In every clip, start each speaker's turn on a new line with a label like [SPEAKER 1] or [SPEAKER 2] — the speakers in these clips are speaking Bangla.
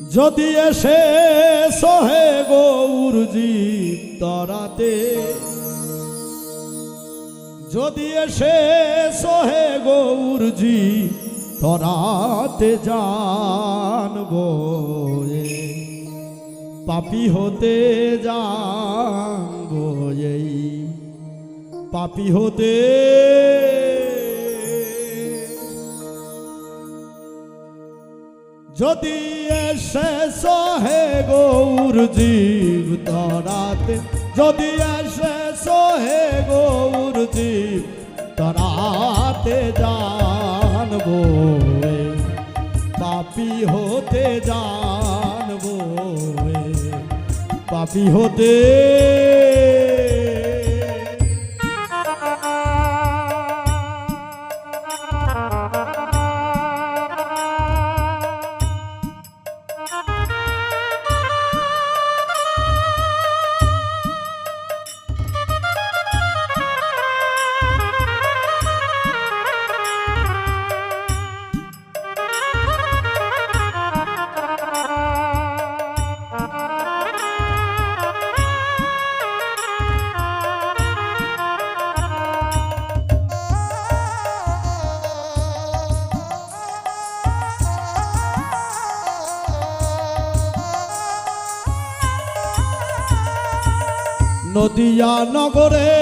[SPEAKER 1] যদি এসে সহে গৌরজি তরাতে, যদি এসে সহে গৌরজি তরাতে জানব পাপি হতে জানব পাপি হতে যদি এসে সহে গৌর জীব তরাতে যদি এসে সহে গৌর জীব তরাতে জানব পাপি হতে জানব পাপি হতে নদিয়া নগরে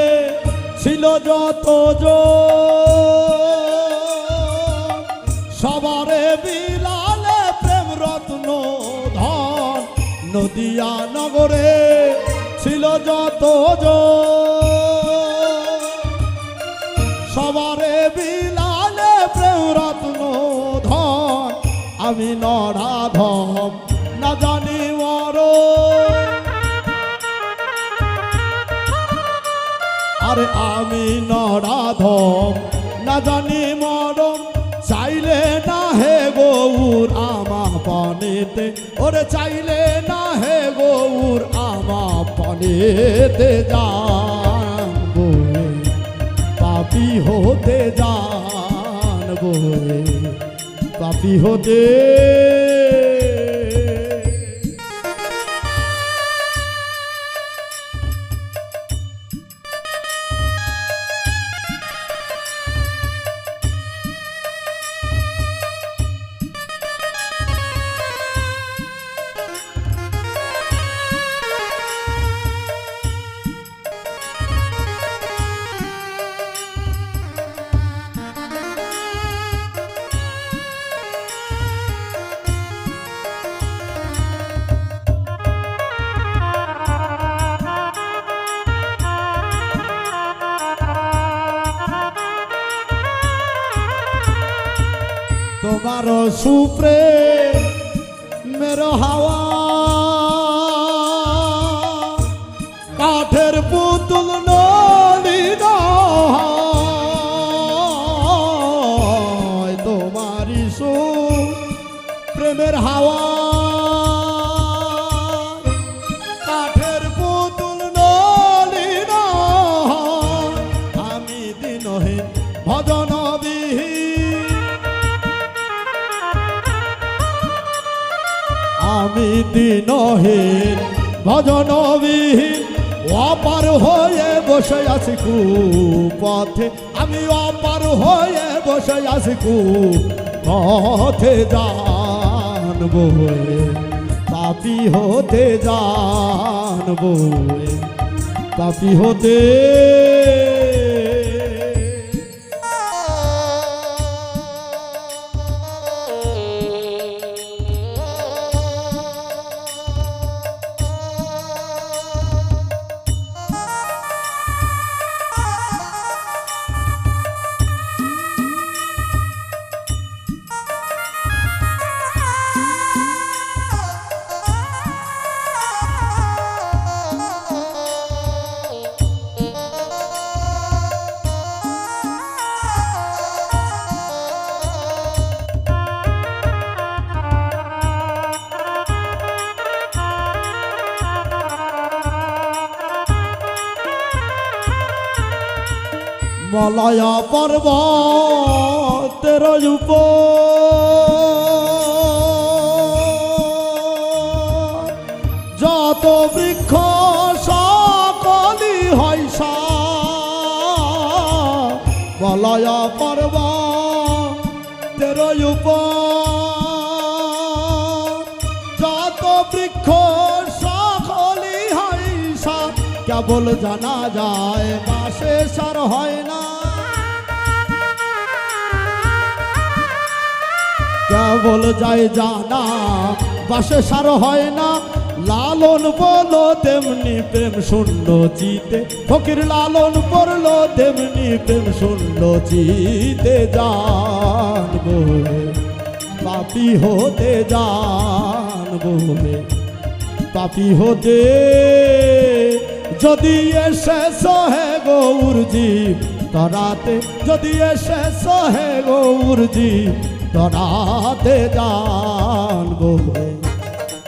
[SPEAKER 1] ছিল যত সবারে বিলালে প্রেম রত্ন ধন। নদিয়া নগরে ছিল যত সবারে বিলালে প্রেম রত্ন ধন। আমি নরাধম না জানি মরণ। আরে আমি নরাধম না জানি মরম চাইলে না হে গৌর আমা পানেতে। ওরে চাইলে না হে গৌর আমা পানেতে রে, পাপি হতে জানব রে, পাপি হতে তোমার সুপ্রে মেরো হাওয়া। কাঠের পুতুল হয়, তোমারই সু প্রেমের হাওয়া। আমি দিনহীন, ভজনবিহীন, অপার হয়ে বসে আছি পথে আমি অপার হয়ে বসে আছি পথে জানব পাপি হতে জানব পাপি হতে বলয় পর্বতের রূপ। যত বৃক্ষ সকলি হয় বলয় পর কেবল জানা যায় বাসে সার হয় না। কেবল যায় জানা, বাসে সার হয় না। লালন বলো, তেমনি প্রেম শূন্য চিতে। ফকির লালন পড়ল, তেমনি প্রেম শূন্য চিতে। জানব পাপি হতে জানব পাপি হতে যদি এসে সহে গৌর জীব তরাতে যদি এসে সহে গৌর জীব তরাতে জানব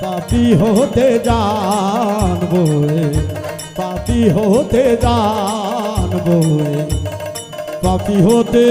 [SPEAKER 1] পাপি হতে জানব পাপি হতে জানব পাপি হতে